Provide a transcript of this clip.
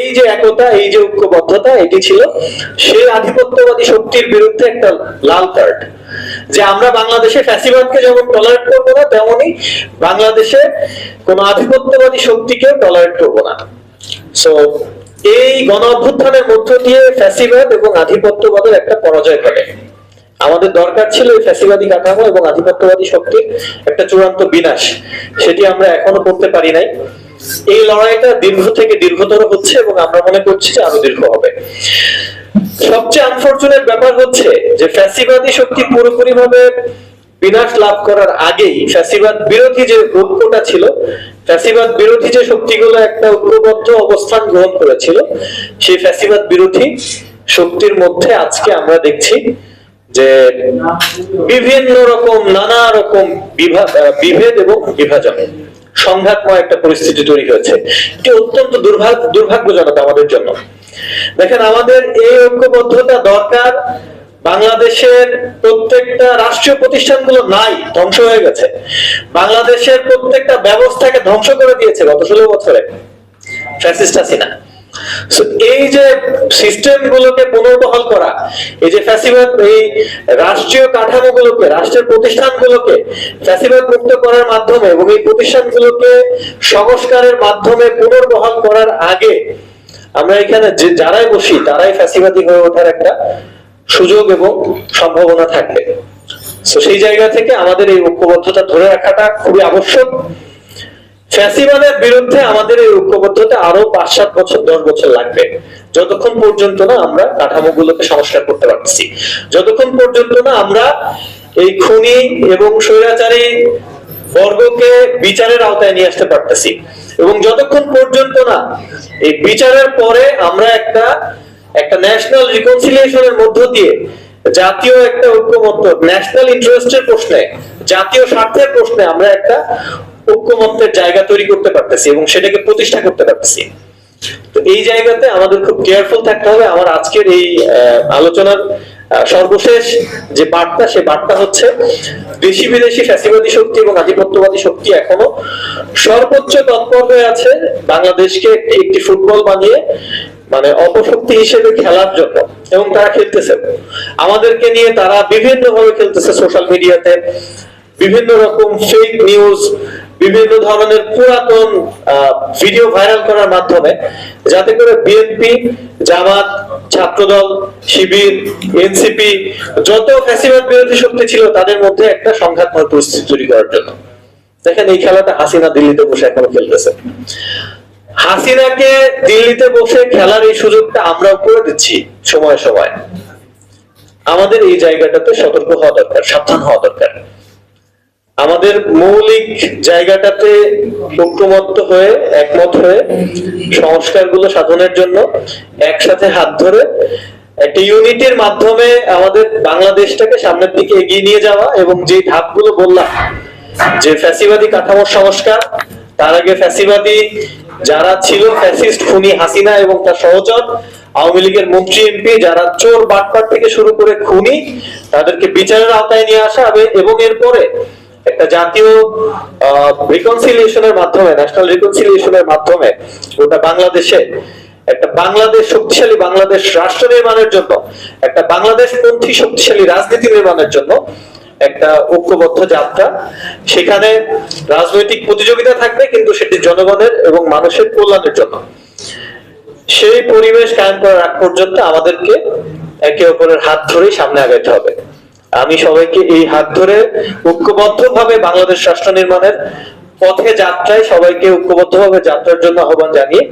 এই যে একতা, এই যে ঐক্যবদ্ধতা, এটি ছিল সেই আধিপত্যবাদী শক্তির বিরুদ্ধে একটা লাল কার্ড। যে আমরা বাংলাদেশে ফ্যাসিবাদকে যেমন টলারেট করব না তেমনই বাংলাদেশে কোন আধিপত্যবাদী শক্তিকেও টলারেট করব না। সো এই গণ অভ্যুত্থানের মধ্য দিয়ে ফ্যাসিবাদ এবং আধিপত্যবাদের একটা পরাজয় ঘটে। আমাদের দরকার ছিল এই ফ্যাসিবাদী কাঠামো এবং আধিপত্যবাদী শক্তির একটা চূড়ান্ত বিনাশ। সেটি আমরা এখনও করতে পারি নাই। এই লড়াইটা দীর্ঘ থেকে দীর্ঘতর হচ্ছে এবং আমরা মনে করছি যে আরও দীর্ঘ হবে। সবচেয়ে আনফরচুনেট ব্যাপার হচ্ছে যে ফ্যাসিবাদী শক্তি পুরোপুরি ভাবে বিনাশ লাভ করার আগেই ফ্যাসিবাদ বিরোধী যে ঐক্যটা ছিল, ফ্যাসিবাদ বিরোধী যে শক্তিগুলো একটা ঐক্যবদ্ধ অবস্থান গ্রহণ করেছিল, সেই ফ্যাসিবাদ বিরোধী শক্তির মধ্যে আজকে আমরা দেখছি যে বিভিন্ন রকম, নানা রকম বিভা- বিভেদ এবং বিভাজন। সংঘাতময় একটা পরিস্থিতি তৈরি হয়েছে। এটি অত্যন্ত দুর্ভাগ্য দুর্ভাগ্যজনক আমাদের জন্য। দেখেন, আমাদের এই ঐক্যবদ্ধতা দরকার। বাংলাদেশের প্রত্যেকটা রাষ্ট্রীয় প্রতিষ্ঠানগুলো নাই, ধ্বংস হয়ে গেছে। বাংলাদেশের প্রত্যেকটা ব্যবস্থাকে ধ্বংস করে দিয়েছে গত ষোলো বছরে। ফ্যাসিস্ট এই যে সিস্টেম গুলোকে পুনর্বহাল করা, এই যে ফ্যাসিবাদ, এই রাষ্ট্রীয় কাঠামোগুলোকে, রাষ্ট্রের প্রতিষ্ঠানগুলোকে ফ্যাসিবাদ মুক্ত করার মাধ্যমে এবং এই প্রতিষ্ঠানগুলোকে সংস্কারের মাধ্যমে পুনর্বহাল করার আগে আমরা এখানে যে যারাই বসি, তারাই ফ্যাসিবাদী হয়ে ওঠার একটা সুযোগ এবং সম্ভাবনা থাকবে। তো সেই জায়গা থেকে আমাদের এই ঐক্যবদ্ধতা ধরে রাখাটা খুবই আবশ্যক। ফ্যাসিবাদের বিরুদ্ধে আমাদের এই ঐক্যবদ্ধতা আরও পাঁচ, সাত বছর, দশ বছর লাগবে। যতক্ষণ পর্যন্ত না আমরা কাঠামোগুলোকে সংস্কার করতে পারতেছি। যতক্ষণ পর্যন্ত না আমরা এই খুনি এবং স্বৈরাচারী বর্গকে বিচারের আওতায় নিয়ে আসতে পারতেছি। এবং যতক্ষণ পর্যন্ত না এই বিচারের পরে আমরা একটা একটা ন্যাশনাল রিকনসিলিয়েশনের মধ্য দিয়ে জাতীয় একটা ঐক্যমত্য ন্যাশনাল ইন্টারেস্টের প্রশ্নে, জাতীয় স্বার্থের প্রশ্নে আমরা একটা ঐক্যমত্যের জায়গা তৈরি করতে পারতেছি এবং সেটাকে প্রতিষ্ঠা করতে পারতেছি। তো এই জায়গাতে আমাদের খুব কেয়ারফুল থাকতে হবে। আমার আজকের এই আলোচনার সর্বশেষ যে বার্তা, সে বার্তা হচ্ছে দেশি বিদেশি ফ্যাসিবাদী শক্তি এবং আধিপত্যবাদী শক্তি এখনও সর্বোচ্চ তৎপর হয়ে আছে বাংলাদেশকে একটি ফুটবল বানিয়ে মানে অপশক্তি হিসেবে খেলার জন্য এবং তারা খেলতেছে। আমাদেরকে নিয়ে তারা বিভিন্ন ভাবে খেলতেছে সোশ্যাল মিডিয়াতে বিভিন্ন রকম ফেক নিউজ বিভিন্ন ধরনের পুরাতন ভিডিও ভাইরাল করার মাধ্যমে যাতে করে বিএনপি জামাত, ছাত্রদল, শিবির এনসিপি যত ফ্যাসিবাদ বিরোধী শক্তি ছিল, তাদের মধ্যে একটা সংঘাতময় পরিস্থিতি তৈরি করার জন্য। দেখেন, এই খেলাটা হাসিনা দিল্লিতে বসে এখনও খেলতেছে। হাসিনাকে দিল্লিতে বসে খেলার এই সুযোগটা আমরাও করে দিচ্ছি সময় সময়। আমাদের এই জায়গাটাতে সতর্ক হওয়া দরকার, সাবধান হওয়া দরকার। আমাদের মৌলিক জায়গাটাতে ঐক্যমত্ত হয়ে, একমত হয়ে সংস্কারগুলো সাধনের জন্য একসাথে হাত ধরে একটা ইউনিটির মাধ্যমে আমাদের বাংলাদেশটাকে সামনের দিকে এগিয়ে নিয়ে যাওয়া এবং যে ধাপগুলো বললাম, যে ফ্যাসিবাদী কাঠামোর সংস্কার, তার আগে ফ্যাসিবাদী যারা ছিল ফ্যাসিস্ট খুনি হাসিনা এবং তার সহচর, আওয়ামী লীগের মন্ত্রী এমপি যারা চোর বাটপাট থেকে শুরু করে খুনি, তাদেরকে বিচারের আওতায় নিয়ে আসা হবে এবং এরপরে একটা জাতীয় রিকনসিলিয়েশনের মাধ্যমে ন্যাশনাল রিকনসিলিয়েশনের মাধ্যমে ওটা বাংলাদেশে একটা বাংলাদেশ শক্তিশালী বাংলাদেশ রাষ্ট্র নির্মাণের জন্য, একটা বাংলাদেশ পন্থী শক্তিশালী রাজনীতি নির্মাণের জন্য একটা ঐক্যবদ্ধ যাত্রা। সেখানে রাজনৈতিক প্রতিযোগিতা থাকবে, কিন্তু সেটি জনগণের এবং মানুষের কল্যাণের জন্য। সেই পরিবেশ কায়েম করার আগ পর্যন্ত আমাদেরকে একে অপরের হাত ধরেই সামনে আগাইতে হবে। আমি সবাইকে এই হাত ধরে ঐক্যবদ্ধ ভাবে বাংলাদেশ রাষ্ট্র নির্মাণের পথে যাত্রায় সবাইকে ঐক্যবদ্ধ ভাবে যাত্রার জন্য আহ্বান জানিয়ে